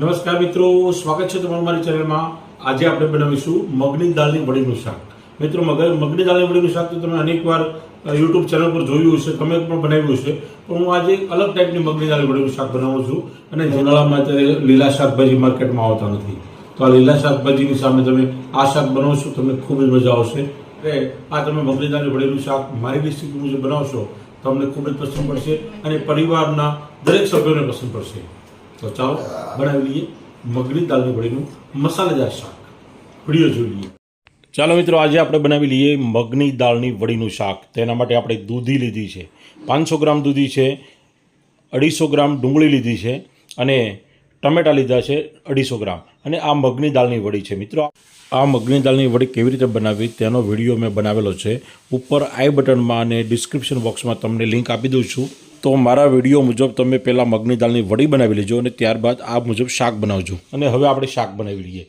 નમસ્કાર મિત્રો, સ્વાગત છે તમારું મારી ચેનલમાં. આજે આપણે બનાવીશું મગની દાળની વડીનું શાક. મિત્રો, મગ, મગની દાળની વડીનું શાક તો તમે અનેકવાર યુટ્યુબ ચેનલ પર જોયું હશે, તમે પણ બનાવ્યું હશે. પણ હું આજે અલગ ટાઈપની મગની દાળની વડીનું શાક બનાવું છું અને જનાળામાં અત્યારે લીલા શાકભાજી માર્કેટમાં આવતા નથી. તો આ લીલા શાકભાજીની સામે તમે આ શાક બનાવશો, તમને ખૂબ જ મજા આવશે. એટલે આ તમે મગની દાળની વડીનું શાક મારી રેસીપી મુજબ બનાવશો, તમને ખૂબ જ પસંદ પડશે અને પરિવારના દરેક સભ્યોને પસંદ પડશે. તો ચાલો બનાવી લઈએ મગની દાળની વડીનું મસાલેદાર શાક. વીડિયો જોઈ લઈએ. ચાલો મિત્રો, આજે આપણે બનાવી લઈએ મગની દાળની વડીનું શાક. તેના માટે આપણે દૂધી લીધી છે. પાંચસો ગ્રામ દૂધી છે, અઢીસો ગ્રામ ડુંગળી લીધી છે અને ટમેટા લીધા છે અઢીસો ગ્રામ. અને આ મગની દાળની વડી છે મિત્રો. આ મગની દાળની વડી કેવી રીતે બનાવવી તેનો વીડિયો મેં બનાવેલો છે. ઉપર આઈ બટનમાં અને ડિસ્ક્રિપ્શન બોક્સમાં તમને લિંક આપી દઉં છું. તો મારા વીડિયો મુજબ તમે પહેલાં મગની દાળની વડી બનાવી લેજો અને ત્યારબાદ આ મુજબ શાક બનાવજો. અને હવે આપણે શાક બનાવી લઈએ.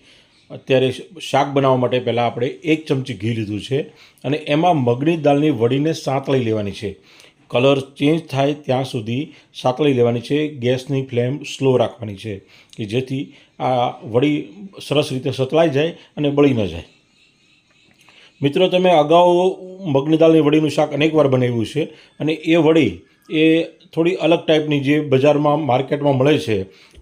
અત્યારે શાક બનાવવા માટે પહેલાં આપણે એક ચમચી ઘી લીધું છે. અને એમાં મગની દાળની વડીને સાંતળી લેવાની છે. કલર ચેન્જ થાય ત્યાં સુધી સાતળી લેવાની છે, ગેસની ફ્લેમ સ્લો રાખવાની છે કે જેથી આ વડી સરસ રીતે સતલાઈ જાય અને બળી ન જાય. મિત્રો, તમે અગાઉ મગની દાળની વડીનું શાક અનેકવાર બનાવ્યું છે અને એ વડી એ થોડી અલગ ટાઈપની જે બજારમાં માર્કેટમાં મળે છે,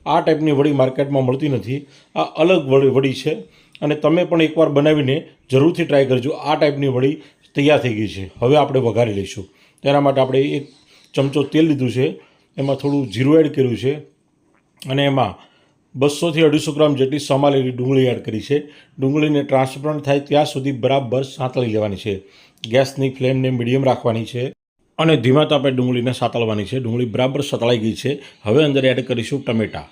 આ ટાઈપની વડી માર્કેટમાં મળતી નથી. આ અલગ વડી વડી છે અને તમે પણ એકવાર બનાવીને જરૂરથી ટ્રાય કરજો. આ ટાઈપની વડી તૈયાર થઈ ગઈ છે. હવે આપણે વઘારી લઈશું. તેના માટે આપણે એક ચમચો તેલ લીધું છે. એમાં થોડું જીરું એડ કર્યું છે. અને એમાં બસોથી અઢીસો ગ્રામ જેટલી સમાલેલી ડુંગળી એડ કરી છે. ડુંગળીને ટ્રાન્સપરન્ટ થાય ત્યાં સુધી બરાબર સાંતળી લેવાની છે. ગેસની ફ્લેમને મીડિયમ રાખવાની છે. અને ધીમા તાપે ડુંગળીને સાતળવાની છે. ડુંગળી બરાબર સતળાઈ ગઈ છે. હવે અંદર એડ કરીશું ટમેટાં.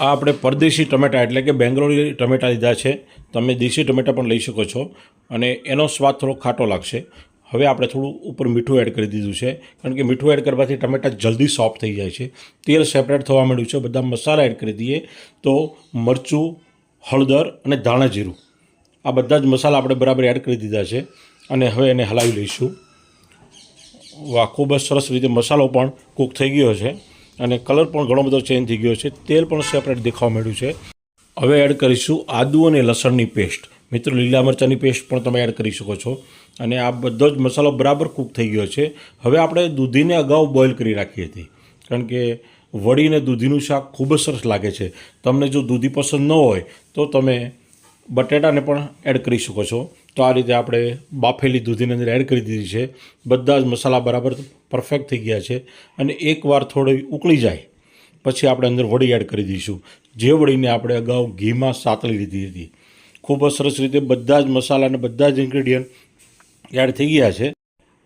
આ આપણે પરદેશી ટમેટાં એટલે કે બેંગ્લોરી ટમેટાં લીધા છે. તમે દેશી ટમેટાં પણ લઈ શકો છો. અને એનો સ્વાદ થોડો ખાટો લાગશે. હવે આપણે થોડું ઉપર મીઠું એડ કરી દીધું છે. કારણ કે મીઠું એડ કરવાથી ટમેટાં જલ્દી સોફ્ટ થઈ જાય છે. તેલ સેપરેટ થવા માંડ્યું છે. બધા મસાલા એડ કરી દઈએ. તો મરચું, હળદર અને ધાણા જીરું આ બધા જ મસાલા આપણે બરાબર એડ કરી દીધા છે. અને હવે એને હલાવી લઈશું. વાહ, ખૂબ જ સરસ રીતે મસાલો પણ કૂક થઈ ગયો છે. અને કલર પણ ઘણો બધો ચેન્જ થઈ ગયો છે. તેલ પણ સેપરેટ દેખાવા માંડ્યું છે. હવે એડ કરીશું આદુ અને લસણની પેસ્ટ મિત્રો, લીલા મરચાંની પેસ્ટ પણ તમે એડ કરી શકો છો. અને આ બધો જ મસાલો બરાબર કૂક થઈ ગયો છે. હવે આપણે દૂધીને અગાઉ બોઇલ કરી રાખી હતી કારણ કે વડીને દૂધીનું શાક ખૂબ જ સરસ લાગે છે. તમને જો દૂધી પસંદ ન હોય, તો તમે બટેટાને પણ એડ કરી શકો છો. તો આ રીતે આપણે બાફેલી દૂધીની અંદર એડ કરી દીધી છે. બધા જ મસાલા બરાબર પરફેક્ટ થઈ ગયા છે. અને એકવાર થોડી ઉકળી જાય, પછી આપણે અંદર વડી એડ કરી દઈશું. જે વડીને આપણે અગાઉ ઘીમાં સાતળી લીધી હતી. ખૂબ જ સરસ રીતે બધા જ મસાલા અને બધા જ ઇન્ગ્રેડિયન્ટ એડ થઈ ગયા છે.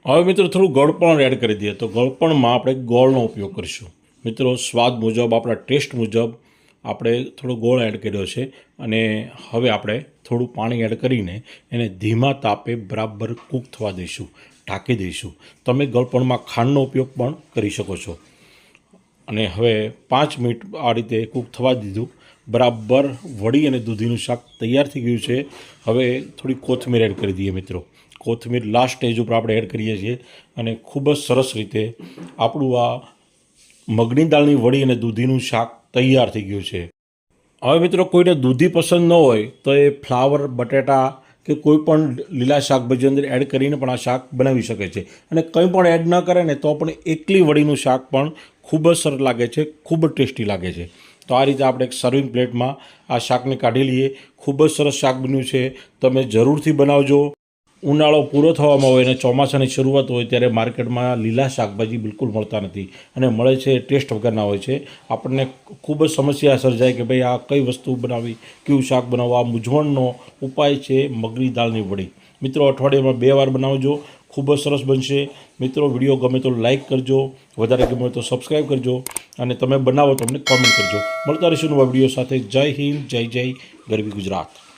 હવે મિત્રો થોડું ગળ પણ એડ કરી દઈએ. તો ગળપણમાં આપણે ગોળનો ઉપયોગ કરીશું. મિત્રો, સ્વાદ મુજબ, આપણા ટેસ્ટ મુજબ આપણે થોડો ગોળ એડ કર્યો છે અને હવે આપણે થોડું પાણી એડ કરીને એને ધીમા તાપે બરાબર કૂક થવા દઈશું, ઢાંકી દઈશું. તમે ગળપણમાં ખાંડનો ઉપયોગ પણ કરી શકો છો. અને હવે પાંચ મિનિટ આ રીતે કૂક થવા દીધું. બરાબર વડી અને દૂધીનું શાક તૈયાર થઈ ગયું છે. હવે થોડી કોથમીર એડ કરી દઈએ મિત્રો. કોથમીર લાસ્ટ સ્ટેજ ઉપર આપણે એડ કરીએ છીએ અને ખૂબ જ સરસ રીતે આપણું આ મગની દાળની વડી અને દૂધીનું શાક તૈયાર થઈ ગયું છે. હવે મિત્રો કોઈને દૂધી પસંદ ન હોય તો એ ફ્લાવર, બટેટા કે કોઈ પણ લીલા શાકભાજી અંદર એડ કરીને પણ આ શાક બનાવી શકે છે. અને કંઈ પણ એડ ન કરે ને તો પણ એકલી વડીનું શાક પણ ખૂબ જ સરસ લાગે છે, ખૂબ જ ટેસ્ટી લાગે છે. તો આ રીતે આપણે એક સર્વિંગ પ્લેટમાં આ શાકને કાઢી લઈએ. ખૂબ જ સરસ શાક બન્યું છે. તમે જરૂરથી બનાવજો. ઉનાળો પૂરો થવામાં હોય અને ચોમાસાની શરૂઆત હોય ત્યારે માર્કેટમાં લીલા શાકભાજી બિલકુલ મળતા નથી અને મળે છે ટેસ્ટ વગરના હોય છે. આપણને ખૂબ જ સમસ્યા સર્જાય કે ભાઈ આ કઈ વસ્તુ બનાવી કયું શાક બનાવવું? આ મૂંઝવણનો ઉપાય છે મગની દાળની વડી. મિત્રો, અઠવાડિયામાં બે વાર બનાવજો. ખૂબ જ સરસ બનશે. મિત્રો, વીડિયો ગમે તો લાઇક કરજો, વધારે ગમે તો સબસ્ક્રાઈબ કરજો અને તમે બનાવો તો અમને કોમેન્ટ કરજો. મળતા રહીશું નવા વીડિયો સાથે. જય હિન્દ, જય જય, ગરવી ગુજરાત.